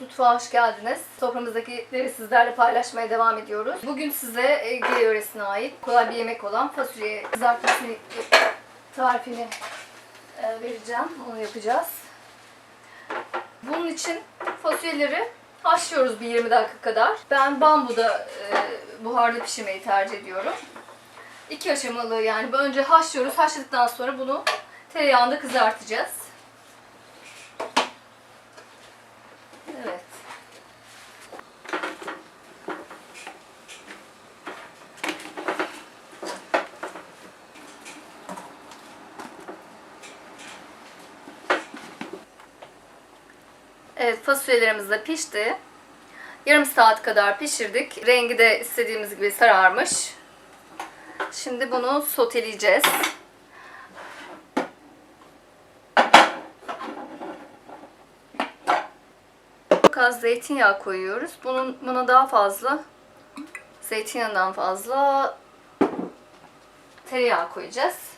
Yunus Mutfağa hoş geldiniz. Soframızdakileri sizlerle paylaşmaya devam ediyoruz. Bugün size Ege yöresine ait kolay bir yemek olan fasulye kızartmasını tarifini e, vereceğim. Onu yapacağız. Bunun için fasulyeleri haşlıyoruz bir 20 dakika kadar. Ben bambuda e, buharda pişirmeyi tercih ediyorum. İki aşamalı yani önce haşlıyoruz. Haşladıktan sonra bunu tereyağında kızartacağız. Evet. Evet fasulyelerimiz de pişti. Yarım saat kadar pişirdik. Rengi de istediğimiz gibi sararmış. Şimdi bunu soteleyeceğiz. Çok az zeytinyağı koyuyoruz. Bunun buna daha fazla zeytinyağından fazla tereyağı koyacağız.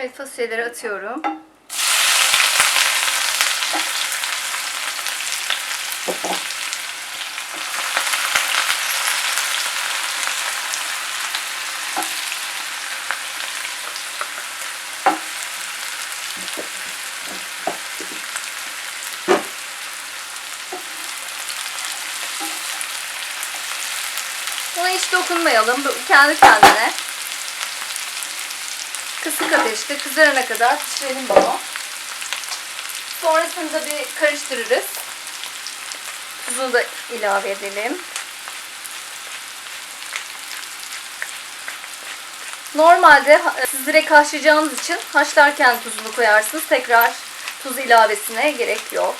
Evet fasulyeleri atıyorum. Buna hiç dokunmayalım. Kendi kendine kısık ateşte kızarana kadar pişirelim bunu. Sonrasında bir karıştırırız. Tuzunu da ilave edelim. Normalde siz direkt haşlayacağınız için haşlarken tuzunu koyarsınız. Tekrar tuz ilavesine gerek yok.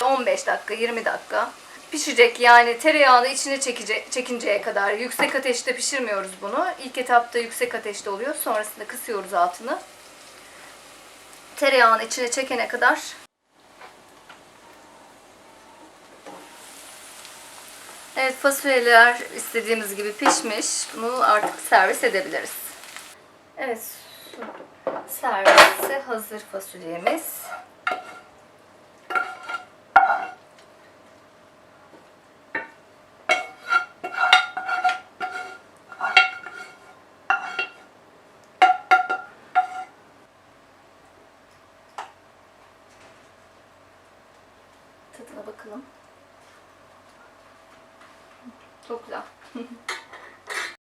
...15 dakika, 20 dakika pişecek. Yani tereyağını içine çekecek, çekinceye kadar. Yüksek ateşte pişirmiyoruz bunu. İlk etapta yüksek ateşte oluyor. Sonrasında kısıyoruz altını. Tereyağını içine çekene kadar Evet fasulyeler istediğimiz gibi pişmiş. Bunu artık servis edebiliriz. Evet servise hazır fasulyemiz. Tadına bakalım. Çok güzel.